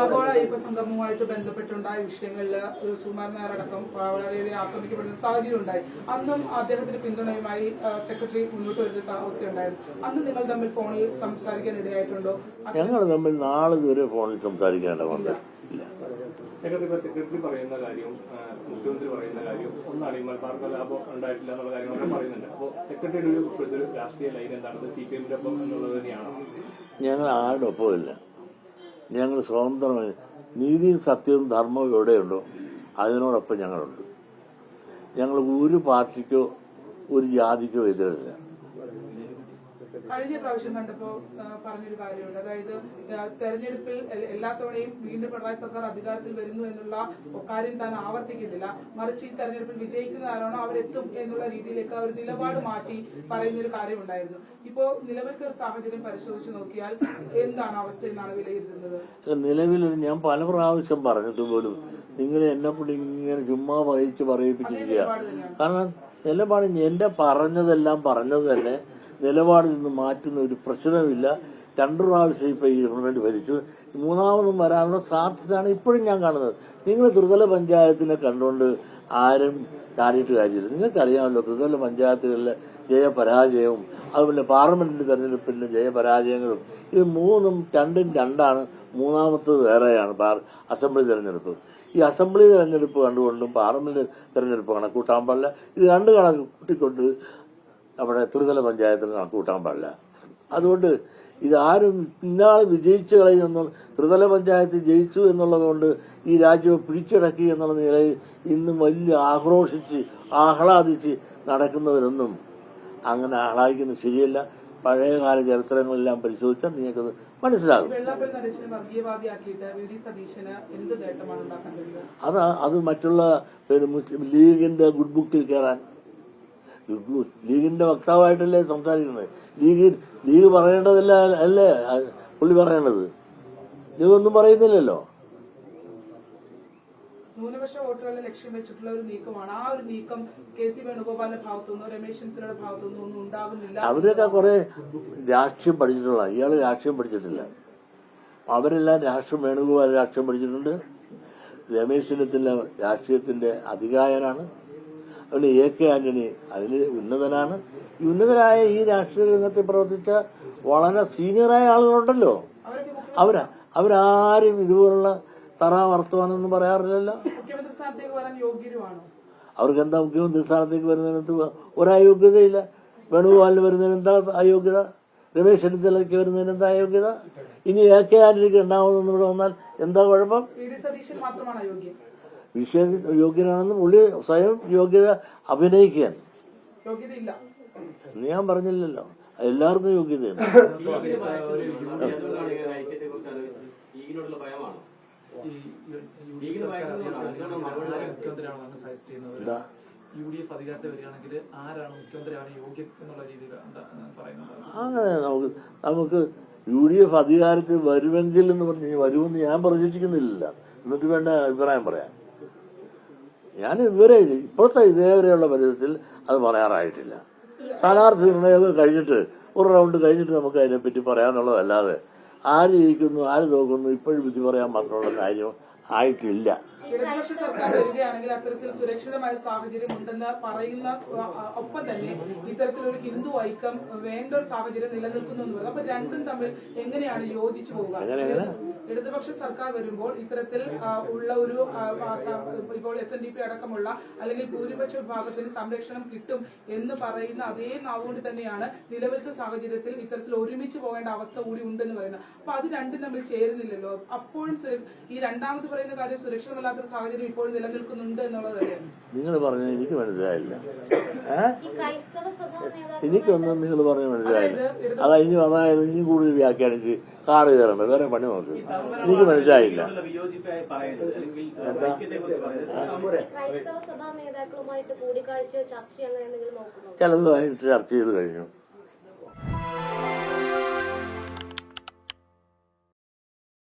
ആഗോള അയ്യപ്പ സംഗമവുമായിട്ട് ബന്ധപ്പെട്ടുണ്ടായ വിഷയങ്ങളിൽ സുകുമാരൻ നായർ അടക്കം വളരെയധികം ആക്രമിക്കപ്പെടുന്ന സാഹചര്യം ഉണ്ടായി അന്നും അദ്ദേഹത്തിന്റെ പിന്തുണയുമായി സെക്രട്ടറി മുന്നോട്ട് വരുന്ന അവസ്ഥയുണ്ടായിരുന്നു. അന്ന് നിങ്ങൾ തമ്മിൽ ഫോണിൽ സംസാരിക്കാൻ ഇടയായിട്ടുണ്ടോ ഞങ്ങൾ തമ്മിൽ നാളെ ഇതുവരെ ഫോണിൽ സംസാരിക്കേണ്ടതുണ്ട് ഇല്ല. സെക്രട്ടറി ഇപ്പൊ സെക്രട്ടറി പറയുന്ന കാര്യവും മുഖ്യമന്ത്രി പറയുന്ന കാര്യവും ഒന്നാണ്. ഈ മലബാർക്ക് ലാഭം ഉണ്ടായിട്ടില്ല എന്നുള്ള കാര്യങ്ങളൊക്കെ പറയുന്നുണ്ട്. അപ്പോൾ സെക്രട്ടറിയുടെ ഒരു ഒരു രാഷ്ട്രീയ ലൈൻ എന്താണ് സി പി എമ്മിന്റെ ഒപ്പം എന്നുള്ളത് തന്നെയാണോ? ഞങ്ങൾ ആരുടെ ഒപ്പമില്ല ഞങ്ങൾ സ്വതന്ത്രമായി നീതിയും സത്യവും ധർമ്മവും എവിടെയുണ്ടോ അതിനോടൊപ്പം ഞങ്ങളുണ്ട്. ഞങ്ങൾ ഒരു പാർട്ടിക്കോ ഒരു ജാതിക്കോ എതിരല്ല. കഴിഞ്ഞ പ്രാവശ്യം കണ്ടപ്പോ പറഞ്ഞൊരു കാര്യമുണ്ട്. അതായത് തെരഞ്ഞെടുപ്പിൽ എല്ലാ തവണയും വീണ്ടും പിണറായി സർക്കാർ അധികാരത്തിൽ വരുന്നു എന്നുള്ള കാര്യം താൻ ആവർത്തിക്കുന്നില്ല. മറിച്ച് ഈ തെരഞ്ഞെടുപ്പിൽ വിജയിക്കുന്ന ആരാണോ അവരെത്തും എന്നുള്ള രീതിയിലേക്ക് അവർ നിലപാട് മാറ്റി പറയുന്ന ഒരു കാര്യമുണ്ടായിരുന്നു. ഇപ്പോ നിലവിലത്തെ ഒരു സാഹചര്യം പരിശോധിച്ച് നോക്കിയാൽ എന്താണ് അവസ്ഥ എന്നാണ് വിലയിരുത്തുന്നത്? നിലവിൽ ഞാൻ പല പ്രാവശ്യം പറഞ്ഞിട്ട് പോലും നിങ്ങൾ എന്നെ കൂടി ഇങ്ങനെ ചുമ്മാ വഹിച്ച് പറയിപ്പിച്ചിരിക്കുക കാരണം നിലപാട് എന്റെ പറഞ്ഞതെല്ലാം പറഞ്ഞത് തന്നെ നിലപാടിൽ നിന്ന് മാറ്റുന്ന ഒരു പ്രശ്നമില്ല രണ്ടു പ്രാവശ്യം ഇപ്പൊ ഈ ഗവൺമെന്റ് ഭരിച്ചു. മൂന്നാമതും വരാനുള്ള സാധ്യതയാണ് ഇപ്പോഴും ഞാൻ കാണുന്നത്. നിങ്ങൾ ത്രിതല പഞ്ചായത്തിനെ കണ്ടുകൊണ്ട് ആരും ചാടിയിട്ട് കാര്യമില്ല. നിങ്ങൾക്കറിയാമല്ലോ ത്രിതല പഞ്ചായത്തുകളിലെ ജയപരാജയവും അതുപോലെ പാർലമെന്റ് തെരഞ്ഞെടുപ്പിന്റെ ജയപരാജയങ്ങളും ഇത് മൂന്നും രണ്ടും രണ്ടാണ് മൂന്നാമത്തത് വേറെയാണ് അസംബ്ലി തെരഞ്ഞെടുപ്പ്. ഈ അസംബ്ലി തെരഞ്ഞെടുപ്പ് കണ്ടുകൊണ്ടും പാർലമെന്റ് തെരഞ്ഞെടുപ്പ് കണക്കൂട്ടാൻ പാടില്ല. ഇത് രണ്ട് കണക്ക് കൂട്ടിക്കൊണ്ട് നമ്മുടെ ത്രിതല പഞ്ചായത്തിന് കണക്കൂട്ടാൻ പാടില്ല. അതുകൊണ്ട് ഇതാരും പിന്നാളെ വിജയിച്ചു കളയുന്ന ത്രിതല പഞ്ചായത്ത് ജയിച്ചു എന്നുള്ളത് കൊണ്ട് ഈ രാജ്യം പിടിച്ചടക്കി എന്നുള്ള നിലയിൽ ഇന്നും വലിയ ആക്രോശിച്ച് ആഹ്ലാദിച്ച് നടക്കുന്നവരൊന്നും അങ്ങനെ ആഹ്ലാദിക്കുന്നത് ശരിയല്ല. പഴയകാല ചരിത്രങ്ങളെല്ലാം പരിശോധിച്ചാൽ നിങ്ങൾക്കത് മനസ്സിലാകും. അതാ അത് മറ്റുള്ള ഒരു മുസ്ലിം ലീഗിന്റെ ഗുഡ് ബുക്കിൽ കയറാൻ ലീഗിന്റെ വക്താവായിട്ടല്ലേ സംസാരിക്കുന്നത്? ലീഗ് ലീഗ് പറയേണ്ടതല്ല അല്ലേ? പുള്ളി പറയേണ്ടത്. ലീഗ് ഒന്നും പറയുന്നില്ലല്ലോ. ന്യൂനപക്ഷ വോട്ടുകളെ ലക്ഷ്യം വെച്ചിട്ടുള്ള ഒരു നീക്കമാണ്. ആ ഒരു നീക്കം കെ സി വേണുഗോപാലിന്റെ ഭാഗത്തുനിന്നോ രമേശ് ചെന്നിത്തലയുടെ ഭാഗത്തുനിന്നോ ഒന്നും ഉണ്ടാകുന്നില്ല. അവരൊക്കെ കുറെ രാഷ്ട്രീയം പഠിച്ചിട്ടുള്ള ഇയാൾ രാഷ്ട്രീയം പഠിച്ചിട്ടില്ല. അവരെല്ലാം രാഷ്ട്രം വേണുഗോപാൽ രാഷ്ട്രീയം പഠിച്ചിട്ടുണ്ട്. രമേശ് ചെന്നിത്തല രാഷ്ട്രീയത്തിന്റെ അധികായനാണ്. അതുപോലെ എ കെ ആന്റണി അതിൽ ഉന്നതനാണ്. ഈ ഉന്നതരായ ഈ രാഷ്ട്രീയ രംഗത്ത് പ്രവർത്തിച്ച വളരെ സീനിയറായ ആളുകളുണ്ടല്ലോ. അവരാ അവരാരും ഇതുപോലുള്ള തറ വർത്തമാനൊന്നും പറയാറില്ലല്ലോ. അവർക്ക് എന്താ മുഖ്യമന്ത്രി സ്ഥാനത്തേക്ക് വരുന്നതിന് എന്ത് ഒരയോഗ്യതയില്ല. വേണുഗോപാലിന് വരുന്നതിന് എന്താ അയോഗ്യത? രമേശ് ചെന്നിത്തലയ്ക്ക് വരുന്നതിന് എന്താ അയോഗ്യത? ഇനി എ കെ ആന്റണിക്ക് രണ്ടാമതൊന്നും ഇവിടെ വന്നാൽ എന്താ കുഴപ്പം? വി ഡി സതീശൻ മാത്രമാണ് വിഷയ യോഗ്യനാണെന്ന് പുള്ളി സ്വയം യോഗ്യത അഭിനയിക്കാൻ യോഗ്യതയില്ല. എന്ന് ഞാൻ പറഞ്ഞില്ലല്ലോ. എല്ലാവർക്കും യോഗ്യതയാണ്. എന്താ? യു ഡി എഫ് അധികാരത്തിൽ വരികയാണെങ്കിൽ ആരാണ് മുഖ്യമന്ത്രിയാണ് യോഗ്യം എന്നുള്ള രീതിയിൽ പറയുന്നത്? അങ്ങനെ നമുക്ക് നമുക്ക് യു ഡി എഫ് അധികാരത്തിൽ വരുമെങ്കിൽ എന്ന് പറഞ്ഞ് വരുമെന്ന് ഞാൻ പ്രതീക്ഷിക്കുന്നില്ല. എന്നിട്ട് വേണ്ട അഭിപ്രായം പറയാം. ഞാൻ ഇതുവരെ ഇപ്പോഴത്തെ ഇതേവരെയുള്ള പരിധത്തിൽ അത് പറയാറായിട്ടില്ല. സ്ഥാനാർത്ഥി നിർണയമൊക്കെ കഴിഞ്ഞിട്ട് ഒരു റൗണ്ട് കഴിഞ്ഞിട്ട് നമുക്ക് അതിനെപ്പറ്റി പറയാമെന്നുള്ളതല്ലാതെ ആര് ജയിക്കുന്നു ആര് തോക്കുന്നു ഇപ്പോഴും വിധി പറയാൻ മാത്രമുള്ള കാര്യം ആയിട്ടില്ല. ഇടതുപക്ഷ സർക്കാർ വരികയാണെങ്കിൽ അത്തരത്തിൽ സുരക്ഷിതമായ സാഹചര്യം ഉണ്ടെന്ന് പറയുന്ന ഒപ്പം തന്നെ ഇത്തരത്തിലൊരു ഹിന്ദു ഐക്യം വേണ്ട ഒരു സാഹചര്യം നിലനിൽക്കുന്നു എന്ന് പറയുന്നത് അപ്പൊ രണ്ടും തമ്മിൽ എങ്ങനെയാണ് യോജിച്ചു പോവുക? ഇടതുപക്ഷ സർക്കാർ വരുമ്പോൾ ഇത്തരത്തിൽ ഉള്ള ഒരു ഇപ്പോൾ എസ് എൻ ഡി പി അടക്കമുള്ള അല്ലെങ്കിൽ ഭൂരിപക്ഷ വിഭാഗത്തിന് സംരക്ഷണം കിട്ടും എന്ന് പറയുന്ന അതേ നാവുകൊണ്ട് തന്നെയാണ് നിലവിലത്തെ സാഹചര്യത്തിൽ ഇത്തരത്തിൽ ഒരുമിച്ച് പോകേണ്ട അവസ്ഥ കൂടി ഉണ്ടെന്ന് പറയുന്നത്. അപ്പൊ അത് രണ്ടും തമ്മിൽ ചേരുന്നില്ലല്ലോ. അപ്പോഴും ഈ രണ്ടാമത് പറയുന്ന കാര്യം സുരക്ഷിതമല്ലാത്തൊരു സാഹചര്യം ഇപ്പോഴും നിലനിൽക്കുന്നുണ്ട് എന്നുള്ളത് നിങ്ങൾ പറഞ്ഞത് എനിക്ക് മനസ്സിലായില്ല. എനിക്കൊന്നും നിങ്ങൾ പറഞ്ഞ മനസ്സിലായില്ല. അതാ ഇനി അതായത് ഇനി കൂടുതൽ വ്യാഖ്യാനിച്ച് കാട് കയറണ്ട. വേറെ പണി നോക്ക്. എനിക്ക് മനസ്സിലായില്ല. ചിലതുമായിട്ട് ചർച്ച ചെയ്ത് കഴിഞ്ഞു.